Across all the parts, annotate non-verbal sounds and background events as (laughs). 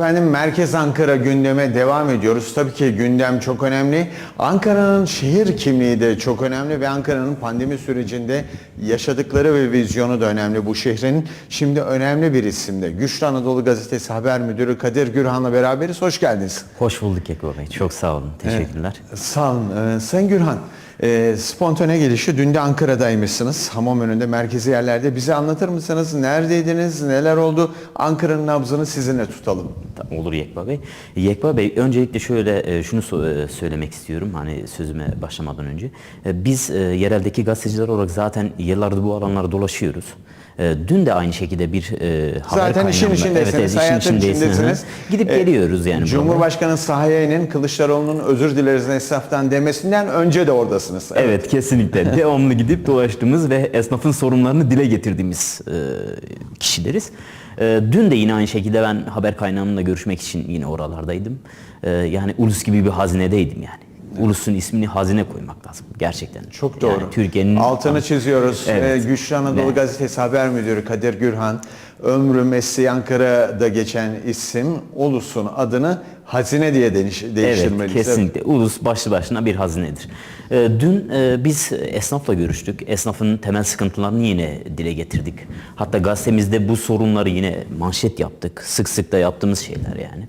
Efendim Merkez Ankara gündeme devam ediyoruz. Tabii ki gündem çok önemli. Ankara'nın şehir kimliği de çok önemli ve Ankara'nın pandemi sürecinde yaşadıkları ve vizyonu da önemli bu şehrin. Şimdi önemli bir isimde. Güçlü Anadolu Gazetesi Haber Müdürü Kadir Gürhan'la beraberiz. Hoş geldiniz. Hoş bulduk Ekber Bey. Çok sağ olun. Teşekkürler. Sağ olun. Ee, Sayın Gürhan, e, spontane gelişi dün de Ankara'daymışsınız. Hamam önünde, merkezi yerlerde. Bize anlatır mısınız? Neredeydiniz? Neler oldu? Ankara'nın nabzını sizinle tutalım. Olur Yekba Bey. Yekba Bey öncelikle şöyle e, şunu e, söylemek istiyorum hani sözüme başlamadan önce. E, Biz yereldeki gazeteciler olarak zaten yıllardır bu alanlarda dolaşıyoruz. E, Dün de aynı şekilde bir e, haber Zaten işin kaynağında- içindesiniz, evet, işin hayatın içindesiniz. Hı. Gidip Ee, geliyoruz yani. Cumhurbaşkanı sahaya inin Kılıçdaroğlu'nun özür dileriz esnaftan demesinden önce de oradasınız. Evet kesinlikle. Devamlı gidip dolaştığımız ve esnafın sorunlarını dile getirdiğimiz e, kişileriz. E, dün de yine aynı şekilde ben haber kaynağımla görüşmek için yine oralardaydım. E, yani ulus gibi bir hazinedeydim yani. Ulusun ismini hazine koymak lazım gerçekten. Çok doğru. Yani Türkiye'nin Altını çiziyoruz. Evet. Ee, Güçlü Anadolu Ve- Gazetesi Haber Müdürü Kadir Gürhan, ömrü mesleği Ankara'da geçen isim Ulus'un adını hazine diye değiş- Evet değiştirmeliyiz. kesinlikle. Ulus başlı başına bir hazinedir. Ee, dün e, biz esnafla görüştük. Esnafın temel sıkıntılarını yine dile getirdik. Hatta gazetemizde bu sorunları yine manşet yaptık. Sık sık da yaptığımız şeyler yani.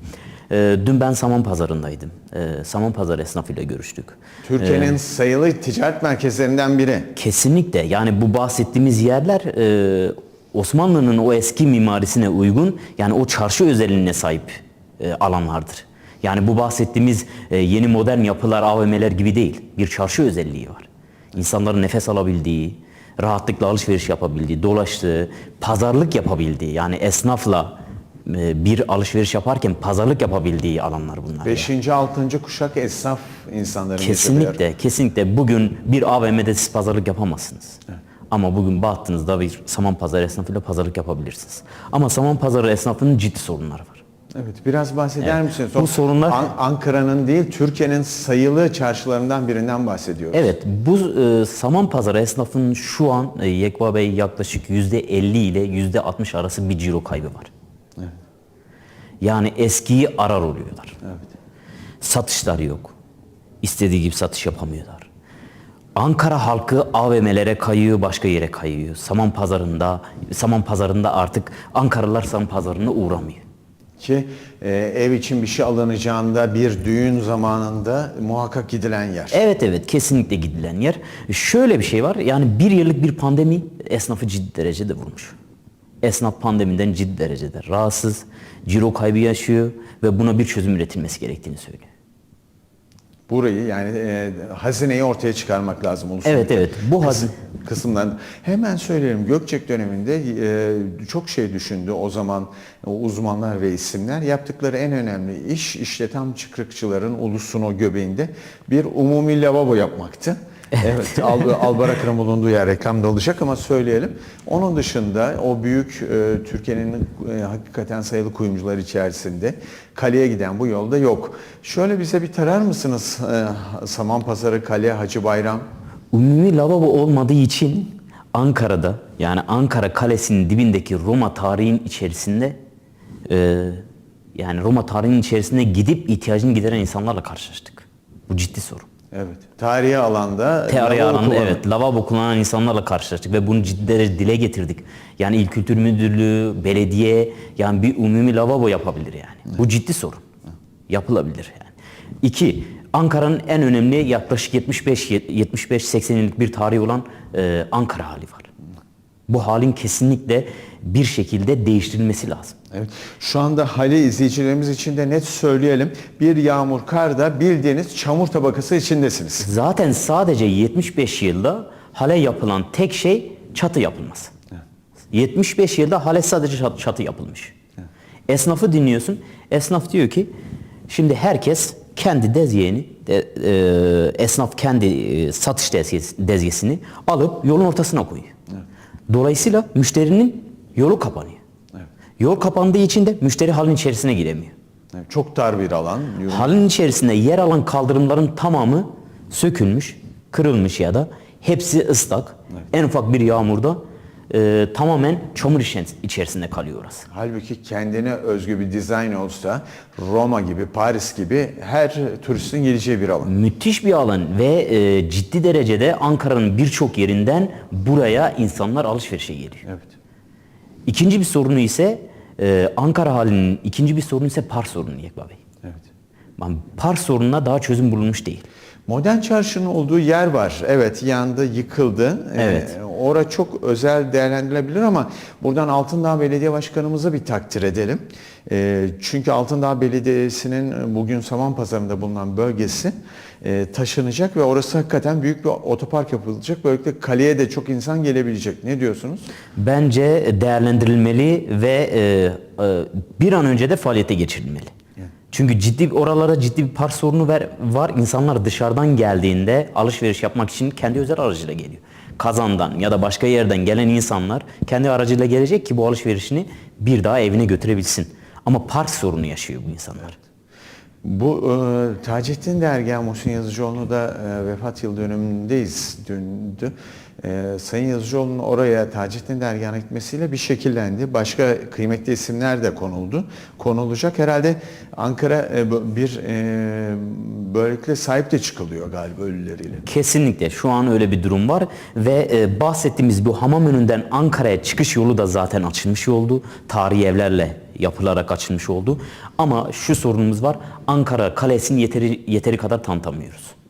Ee, dün ben Saman Pazarı'ndaydım. Ee, Saman Pazarı esnafıyla görüştük. Türkiye'nin sayılı ticaret merkezlerinden biri. Kesinlikle yani bu bahsettiğimiz yerler e, Osmanlı'nın o eski mimarisine uygun yani o çarşı özelliğine sahip e, alanlardır. Yani bu bahsettiğimiz e, yeni modern yapılar, AVM'ler gibi değil. Bir çarşı özelliği var. İnsanların nefes alabildiği, rahatlıkla alışveriş yapabildiği, dolaştığı, pazarlık yapabildiği yani esnafla e, bir alışveriş yaparken pazarlık yapabildiği alanlar bunlar. Beşinci, altıncı kuşak esnaf insanların yaşadığı. Kesinlikle, kesinlikle. Bugün bir AVM'de siz pazarlık yapamazsınız. Ama bugün baktığınızda bir saman pazarı esnafıyla pazarlık yapabilirsiniz. Ama saman pazarı esnafının ciddi sorunları var. Evet, biraz bahseder Evet. misiniz? Bu sorunlar- An- Ankara'nın değil, Türkiye'nin sayılı çarşılarından birinden bahsediyoruz. Evet, bu e, saman pazarı esnafının şu an e, Yekva Bey yaklaşık %50 ile %60 arası bir ciro kaybı var. Yani eskiyi arar oluyorlar. Satışlar yok. İstediği gibi satış yapamıyorlar. Ankara halkı AVM'lere kayıyor, başka yere kayıyor. Saman pazarında, saman pazarında artık Ankaralılar saman pazarına uğramıyor. Ki e, ev için bir şey alınacağında bir düğün zamanında muhakkak gidilen yer. Evet evet kesinlikle gidilen yer. Şöyle bir şey var yani bir yıllık bir pandemi esnafı ciddi derecede vurmuş. Esnaf pandemiden ciddi derecede rahatsız, ciro kaybı yaşıyor ve buna bir çözüm üretilmesi gerektiğini söylüyor. Burayı yani e, hazineyi ortaya çıkarmak lazım. ulusal Evet, evet. Bu hazin- kısımdan. Hemen söyleyelim Gökçek döneminde e, çok şey düşündü o zaman o uzmanlar ve isimler. Yaptıkları en önemli iş işte tam çıkrıkçıların ulusun o göbeğinde bir umumi lavabo yapmaktı. Evet, Al, Albarakır'ın bulunduğu yer reklamda olacak ama söyleyelim. Onun dışında o büyük e, Türkiye'nin e, hakikaten sayılı kuyumcular içerisinde kaleye giden bu yolda yok. Şöyle bize bir tarar mısınız e, Samanpazarı, Kale, Hacı Bayram? Umumi lavabo olmadığı için Ankara'da yani Ankara Kalesi'nin dibindeki Roma tarihin içerisinde e, yani Roma tarihinin içerisinde gidip ihtiyacını gideren insanlarla karşılaştık. Bu ciddi sorun. Evet. Tarihi alanda lavabo alanda kullanımı. evet lavabo kullanan insanlarla karşılaştık ve bunu ciddi derecede dile getirdik. Yani İl Kültür Müdürlüğü, belediye yani bir umumi lavabo yapabilir yani. Bu ciddi sorun. Yapılabilir yani. İki, Ankara'nın en önemli yaklaşık 75 75-80 yıllık bir tarihi olan e, Ankara hali var. Bu halin kesinlikle bir şekilde değiştirilmesi lazım. Evet. Şu anda hali izleyicilerimiz için de net söyleyelim. Bir yağmur karda bildiğiniz çamur tabakası içindesiniz. Zaten sadece 75 yılda hale yapılan tek şey çatı yapılması. 75 yılda hale sadece çat- çatı yapılmış. Esnafı dinliyorsun. Esnaf diyor ki şimdi herkes kendi dezyeğini, de, e, esnaf kendi e, satış dezgesi- dezgesini alıp yolun ortasına koyuyor. Dolayısıyla müşterinin yolu kapanıyor. Yol kapandığı için de müşteri halin içerisine giremiyor. Evet, Çok dar bir alan. Halın içerisinde yer alan kaldırımların tamamı sökülmüş, kırılmış ya da hepsi ıslak. En ufak bir yağmurda e, tamamen çamur içerisinde kalıyor orası. Halbuki kendine özgü bir dizayn olsa Roma gibi, Paris gibi her turistin geleceği bir alan. Müthiş bir alan ve e, ciddi derecede Ankara'nın birçok yerinden buraya insanlar alışverişe geliyor. Evet. İkinci bir sorunu ise e, Ankara halinin ikinci bir sorunu ise par sorunu Yekba Bey. Evet. Yani par sorununa daha çözüm bulunmuş değil. Modern çarşının olduğu yer var. Evet yandı, yıkıldı. Evet. Ee, ora çok özel değerlendirilebilir ama buradan Altındağ Belediye Başkanımızı bir takdir edelim. Ee, çünkü Altındağ Belediyesi'nin bugün Samanpazarı'nda bulunan bölgesi e, taşınacak ve orası hakikaten büyük bir otopark yapılacak. Böylelikle kaleye de çok insan gelebilecek. Ne diyorsunuz? Bence değerlendirilmeli ve e, e, bir an önce de faaliyete geçirilmeli. Çünkü ciddi oralara ciddi bir park sorunu ver- var. İnsanlar dışarıdan geldiğinde alışveriş yapmak için kendi özel aracıyla geliyor. Kazandan ya da başka yerden gelen insanlar kendi aracıyla gelecek ki bu alışverişini bir daha evine götürebilsin. Ama park sorunu yaşıyor bu insanlar. Bu e, Taceddin Dergah Muhsin Yazıcıoğlu da e, vefat yıl dönümündeyiz dündü. E, Sayın Yazıcıoğlu'nun oraya Taceddin Dergahı'na gitmesiyle bir şekillendi. Başka kıymetli isimler de konuldu. Konulacak. Herhalde Ankara e, bir e, böylelikle sahip de çıkılıyor galiba ölüleriyle. Kesinlikle şu an öyle bir durum var ve e, bahsettiğimiz bu hamam önünden Ankara'ya çıkış yolu da zaten açılmış oldu. Tarihi evlerle yapılarak açılmış oldu. Ama şu sorunumuz var. Ankara Kalesi'ni yeteri yeteri kadar tanıtamıyoruz.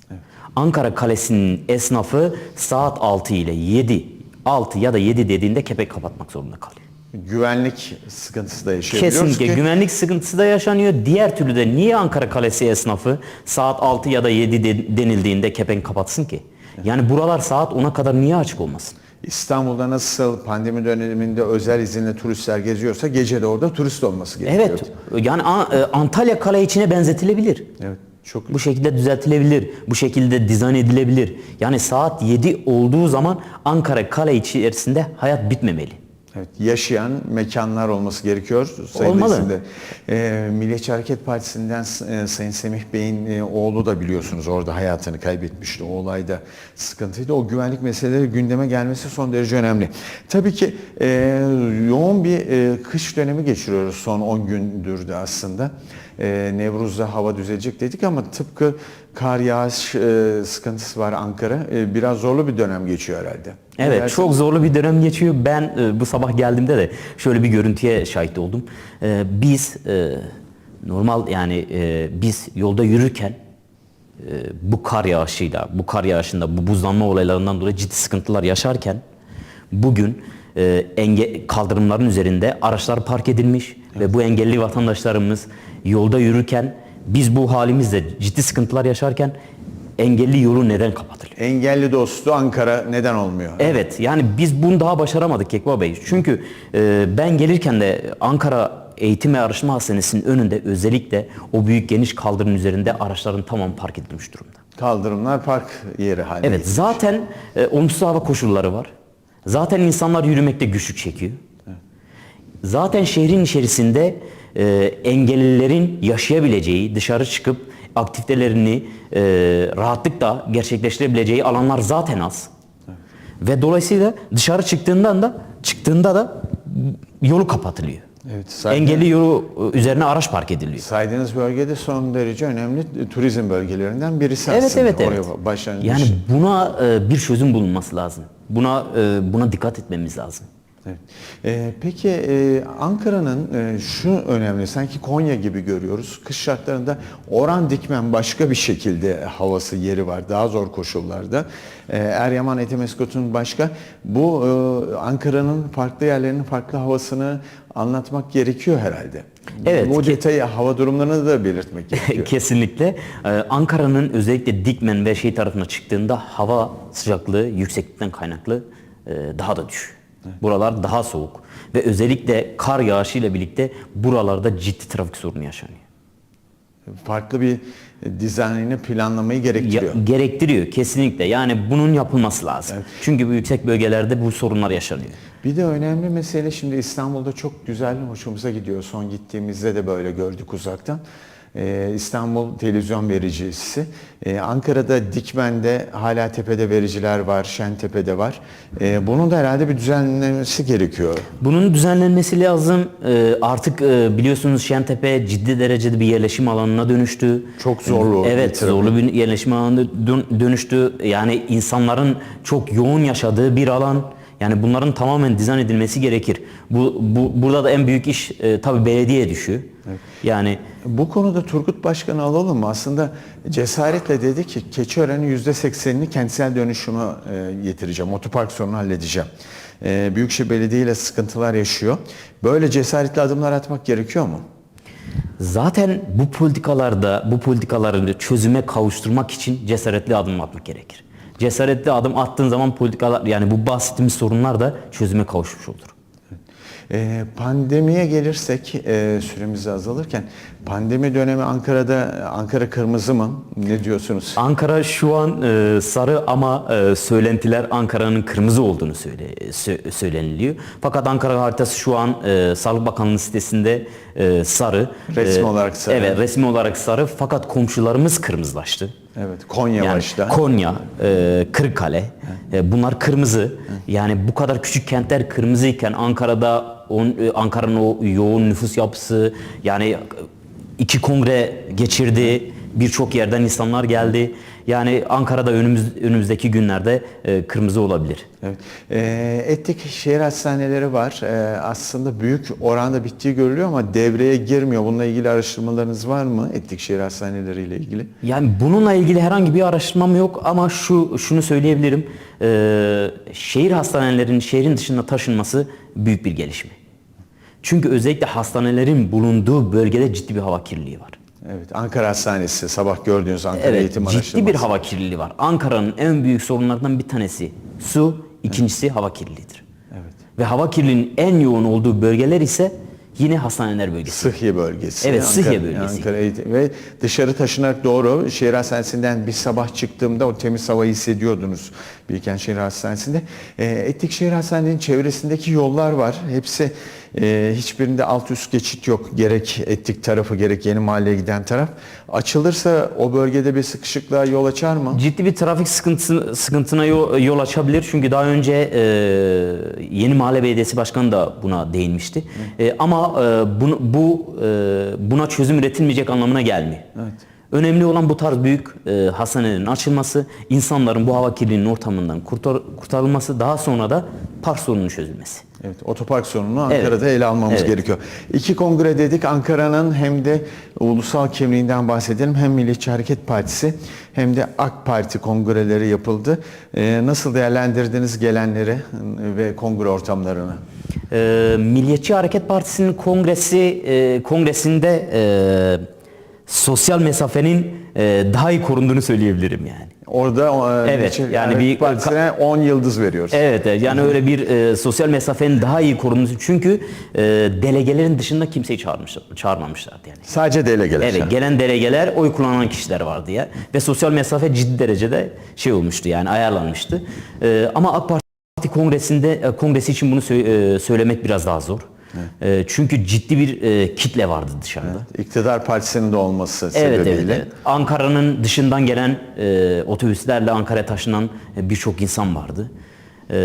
Ankara Kalesi'nin esnafı saat 6 ile 7, 6 ya da 7 dediğinde kepek kapatmak zorunda kalıyor. Güvenlik sıkıntısı da yaşayabiliyoruz Kesinlikle ki. güvenlik sıkıntısı da yaşanıyor. Diğer türlü de niye Ankara Kalesi esnafı saat 6 ya da 7 de- denildiğinde kepenk kapatsın ki? Yani buralar saat 10'a kadar niye açık olmasın? İstanbul'da nasıl pandemi döneminde özel izinle turistler geziyorsa gece de orada turist olması gerekiyor. Evet. Yani e, Antalya Kale içine benzetilebilir. Evet. Çok Bu şekilde düzeltilebilir. Bu şekilde dizayn edilebilir. Yani saat 7 olduğu zaman Ankara Kale içerisinde hayat bitmemeli. Evet, yaşayan mekanlar olması gerekiyor. Sayın Olmalı. Ee, Milliyetçi Hareket Partisi'nden e, Sayın Semih Bey'in e, oğlu da biliyorsunuz orada hayatını kaybetmişti. O olayda sıkıntıydı. O güvenlik meseleleri gündeme gelmesi son derece önemli. Tabii ki e, yoğun bir e, kış dönemi geçiriyoruz son 10 gündür de aslında. E, Nevruz'da hava düzelecek dedik ama tıpkı kar yağış e, sıkıntısı var Ankara. E, biraz zorlu bir dönem geçiyor herhalde. Evet çok zorlu bir dönem geçiyor. Ben e, bu sabah geldiğimde de şöyle bir görüntüye şahit oldum. E, biz e, normal yani e, biz yolda yürürken e, bu kar yağışıyla, bu kar yağışında, bu buzlanma olaylarından dolayı ciddi sıkıntılar yaşarken bugün e, enge kaldırımların üzerinde araçlar park edilmiş ve bu engelli vatandaşlarımız yolda yürürken biz bu halimizde ciddi sıkıntılar yaşarken engelli yolu neden kapatılıyor? Engelli dostu Ankara neden olmuyor? Evet yani biz bunu daha başaramadık Kekva Bey. Çünkü e, ben gelirken de Ankara Eğitim ve Araştırma Hastanesi'nin önünde özellikle o büyük geniş kaldırımın üzerinde araçların tamam park edilmiş durumda. Kaldırımlar park yeri haline Evet gelmiş. zaten e, olumsuz hava koşulları var. Zaten insanlar yürümekte güçlük çekiyor. Zaten şehrin içerisinde e, engellilerin yaşayabileceği, dışarı çıkıp aktivitelerini e, rahatlıkla gerçekleştirebileceği alanlar zaten az. Ve dolayısıyla dışarı çıktığından da çıktığında da yolu kapatılıyor. Evet, saydığınız- Engelli yolu e, üzerine araç park ediliyor. Saydığınız bölgede son derece önemli turizm bölgelerinden birisi Evet aslında. evet evet. Oraya başlangıç. Yani buna e, bir çözüm bulunması lazım. Buna e, buna dikkat etmemiz lazım. Evet. Ee, peki e, Ankara'nın e, şu önemli, sanki Konya gibi görüyoruz. Kış şartlarında oran dikmen başka bir şekilde havası yeri var, daha zor koşullarda. Ee, Eryaman Etemeskot'un başka. Bu e, Ankara'nın farklı yerlerinin farklı havasını anlatmak gerekiyor herhalde. Evet, Bu detayı, hava durumlarını da belirtmek (laughs) gerekiyor. Kesinlikle. Ee, Ankara'nın özellikle Dikmen ve şey tarafına çıktığında hava sıcaklığı yükseklikten kaynaklı e, daha da düşüyor. Buralar daha soğuk ve özellikle kar yağışıyla birlikte buralarda ciddi trafik sorunu yaşanıyor. farklı bir dizaynını planlamayı Ya- gerektiriyor. gerektiriyor kesinlikle. Yani bunun yapılması lazım. Çünkü bu yüksek bölgelerde bu sorunlar yaşanıyor. Bir de önemli mesele şimdi İstanbul'da çok güzel, hoşumuza gidiyor. Son gittiğimizde de böyle gördük uzaktan. E, İstanbul Televizyon Vericisi. E, Ankara'da Dikmen'de hala tepede vericiler var, Şentepe'de var. E, bunun da herhalde bir düzenlenmesi gerekiyor. Bunun düzenlenmesi lazım. Ee, artık e, biliyorsunuz Şentepe ciddi derecede bir yerleşim alanına dönüştü. Çok zorlu Evet, trafik. zorlu bir yerleşim alanına dön- dönüştü. Yani insanların çok yoğun yaşadığı bir alan. Yani bunların tamamen dizayn edilmesi gerekir. Bu, bu burada da en büyük iş e, tabii belediyeye düşüyor. Yani Bu konuda Turgut Başkan'ı alalım mı? Aslında cesaretle dedi ki Keçiören'in %80'ini kentsel dönüşüme e, getireceğim. Otopark sorunu halledeceğim. E, Büyükşehir Belediye ile sıkıntılar yaşıyor. Böyle cesaretli adımlar atmak gerekiyor mu? Zaten bu politikalarda, bu politikaları çözüme kavuşturmak için cesaretli adım atmak gerekir. Cesaretli adım attığın zaman politikalar yani bu bahsettiğimiz sorunlar da çözüme kavuşmuş olur. E, pandemiye gelirsek e, süremiz azalırken pandemi dönemi Ankara'da Ankara kırmızı mı? Ne diyorsunuz? Ankara şu an e, sarı ama e, söylentiler Ankara'nın kırmızı olduğunu söyle, sö- söyleniliyor. Fakat Ankara haritası şu an e, Sağlık Bakanlığı sitesinde e, sarı. Resmi E, olarak sarı. Evet resmi olarak sarı fakat komşularımız kırmızılaştı. Evet Konya Yani başta. Konya, e, Kırıkkale e, bunlar kırmızı. Yani bu kadar küçük kentler kırmızıyken Ankara'da on, e, Ankara'nın o yoğun nüfus yapısı yani iki kongre geçirdi. Birçok yerden insanlar geldi. Yani Ankara'da önümüz, önümüzdeki günlerde e, kırmızı olabilir. Evet. Etlik şehir hastaneleri var. Ee, aslında büyük oranda bittiği görülüyor ama devreye girmiyor. Bununla ilgili araştırmalarınız var mı? Etlik şehir hastaneleri ile ilgili. Yani bununla ilgili herhangi bir araştırmam yok ama şu şunu söyleyebilirim. Ee, şehir hastanelerinin şehrin dışına taşınması büyük bir gelişme. Çünkü özellikle hastanelerin bulunduğu bölgede ciddi bir hava kirliliği var. Evet. Ankara Hastanesi sabah gördüğünüz Ankara Evet, Eğitim ciddi Araştırması. bir hava kirliliği var. Ankara'nın en büyük sorunlarından bir tanesi su, ikincisi hava kirliliğidir. Evet. Ve hava kirliliğinin en yoğun olduğu bölgeler ise yine hastaneler bölgesi. Sıhhiye bölgesi. Evet, Sıhhiye bölgesi. Ankara Eğitim- ve dışarı taşınarak doğru şehir hastanesinden bir sabah çıktığımda o temiz havayı hissediyordunuz Bilkent Şehir Hastanesi'nde. E, Etlik Şehir Hastanesi'nin çevresindeki yollar var. Hepsi e, hiçbirinde alt üst geçit yok. Gerek Etlik tarafı gerek Yeni Mahalle'ye giden taraf. Açılırsa o bölgede bir sıkışıklığa yol açar mı? Ciddi bir trafik sıkıntısı, sıkıntına yol, yol açabilir. Çünkü daha önce e, Yeni Mahalle Belediyesi Başkanı da buna değinmişti. E, ama e, bunu, bu e, buna çözüm üretilmeyecek anlamına gelmiyor. Önemli olan bu tarz büyük e, hastanelerin açılması, insanların bu hava kirliliğinin ortamından kurtar, kurtarılması, daha sonra da park sorununun çözülmesi. Evet, otopark sorununu Ankara'da ele almamız Evet. gerekiyor. İki kongre dedik. Ankara'nın hem de ulusal kimliğinden bahsedelim. Hem Milliyetçi Hareket Partisi hem de AK Parti kongreleri yapıldı. Ee, nasıl değerlendirdiniz gelenleri ve kongre ortamlarını? E, Milliyetçi Hareket Partisi'nin kongresi e, kongresinde e, sosyal mesafenin e, daha iyi korunduğunu söyleyebilirim yani. Orada e, Evet, Milliyetçi yani Hareket bir- Partisi'ne 10 yıldız veriyoruz. Evet, yani öyle bir e, sosyal mesafenin daha iyi korunması çünkü e, delegelerin dışında kimseyi çağırmış, çağırmamışlardı yani. Sadece delegeler. Evet, gelen delegeler oy kullanan kişiler vardı ya ve sosyal mesafe ciddi derecede şey olmuştu yani ayarlanmıştı. E, ama AK Parti kongresinde e, kongresi için bunu sö- e, söylemek biraz daha zor. E, çünkü ciddi bir e, kitle vardı dışarıda. İktidar Partisi'nin de olması Evet, sebebiyle. evet, evet. Ankara'nın dışından gelen e, otobüslerle Ankara'ya taşınan e, birçok insan vardı. E,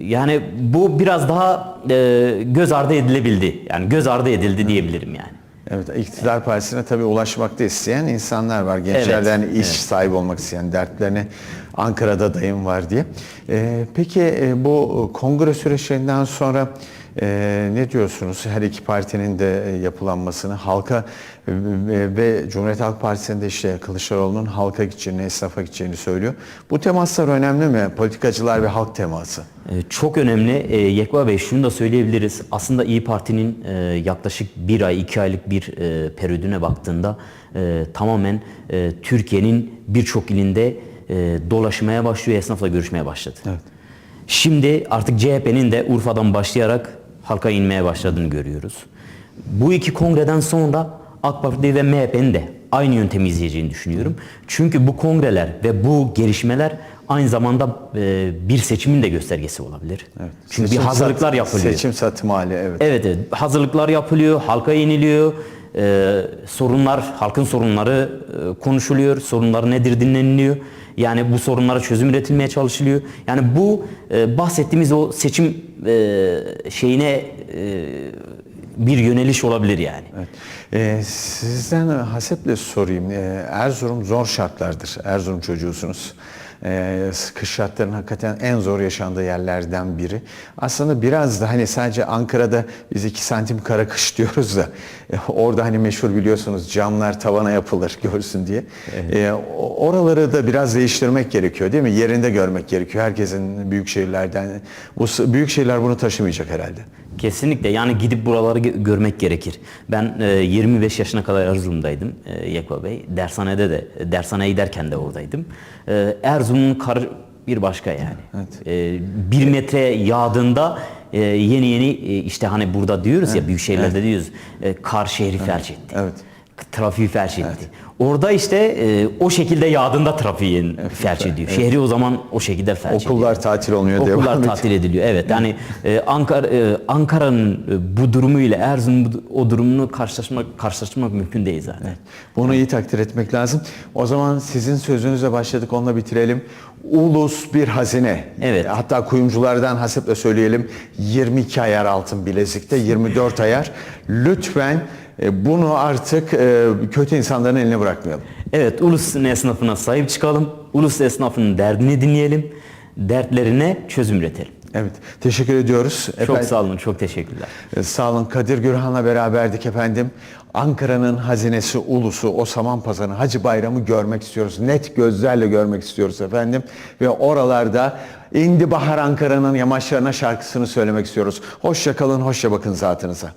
yani bu biraz daha e, göz ardı edilebildi. Yani göz ardı edildi diyebilirim yani. Evet, iktidar partisine tabii ulaşmak da isteyen insanlar var. Gençlerden Evet, iş sahibi olmak isteyen, dertlerine Ankara'da dayım var diye. Ee, peki e, bu kongre süreçlerinden sonra e, ne diyorsunuz? Her iki partinin de e, yapılanmasını halka e, ve, Cumhuriyet Halk Partisi'nin de işte Kılıçdaroğlu'nun halka gideceğini, esnafa gideceğini söylüyor. Bu temaslar önemli mi? Politikacılar ve halk teması. E, Çok önemli. Yekva Bey şunu da söyleyebiliriz. Aslında İyi Parti'nin yaklaşık bir ay, iki aylık bir e, periyoduna baktığında tamamen Türkiye'nin birçok ilinde dolaşmaya başlıyor, esnafla görüşmeye başladı. Şimdi artık CHP'nin de Urfa'dan başlayarak halka inmeye başladığını görüyoruz. Bu iki kongreden sonra AK Parti ve MHP'nin de aynı yöntemi izleyeceğini düşünüyorum. Çünkü bu kongreler ve bu gelişmeler aynı zamanda e, bir seçimin de göstergesi olabilir. Çünkü bir Seçim hazırlıklar sat- yapılıyor. Seçim satım hali evet. Evet, evet. Hazırlıklar yapılıyor, halka iniliyor. E, sorunlar, halkın sorunları e, konuşuluyor, sorunları nedir dinleniliyor. Yani bu sorunlara çözüm üretilmeye çalışılıyor. Yani bu e, bahsettiğimiz o seçim e, şeyine e, bir yöneliş olabilir yani. Evet. Ee, sizden haseple sorayım. Ee, Erzurum zor şartlardır. Erzurum çocuğusunuz. Ee, kış şartlarının hakikaten en zor yaşandığı yerlerden biri. Aslında biraz da hani sadece Ankara'da biz iki santim kara kış (laughs) diyoruz da e, orada hani meşhur biliyorsunuz camlar tavana yapılır (laughs) görsün diye. Ee, o- oraları da biraz değiştirmek gerekiyor değil mi? Yerinde görmek gerekiyor. Herkesin büyük şehirlerden bu büyük şehirler bunu taşımayacak herhalde. Kesinlikle yani gidip buraları gö- görmek gerekir. Ben e, 25 yaşına kadar Erzurum'daydım e, Yekva Bey. Dershanede de, dershaneye giderken de oradaydım. E, Erzurum'un karı bir başka yani. E, bir metre yağdığında e, yeni yeni e, işte hani burada diyoruz ya büyük şehirlerde diyoruz e, kar şehri felç etti. Evet. Trafiği felç etti. Orada işte e, o şekilde yağdığında trafiğin felç ediyor. Şehri o zaman o şekilde felç ediyor. Okullar tatil olmuyor devam Okullar tatil ediliyor. Evet. Yani e, Ankara e, Ankara'nın e, bu durumuyla Erzurum bu- o durumunu karşılaşmak karşılaştırmak mümkün değil zaten. Bunu iyi takdir etmek lazım. O zaman sizin sözünüze başladık, onunla bitirelim. Ulus bir hazine. Evet. Hatta kuyumculardan haseple söyleyelim. 22 ayar altın bilezikte, 24 ayar. Lütfen bunu artık e, kötü insanların eline bırakmayalım. Evet, ulus esnafına sahip çıkalım. Ulus esnafının derdini dinleyelim. Dertlerine çözüm üretelim. Evet, teşekkür ediyoruz. Çok sağ olun, çok teşekkürler. E, Sağ olun. Kadir Gürhan'la beraberdik efendim. Ankara'nın hazinesi, ulusu, o saman pazarını, Hacı Bayramı görmek istiyoruz. Net gözlerle görmek istiyoruz efendim. Ve oralarda indi bahar Ankara'nın yamaçlarına şarkısını söylemek istiyoruz. Hoşça kalın, hoşça bakın zatınıza.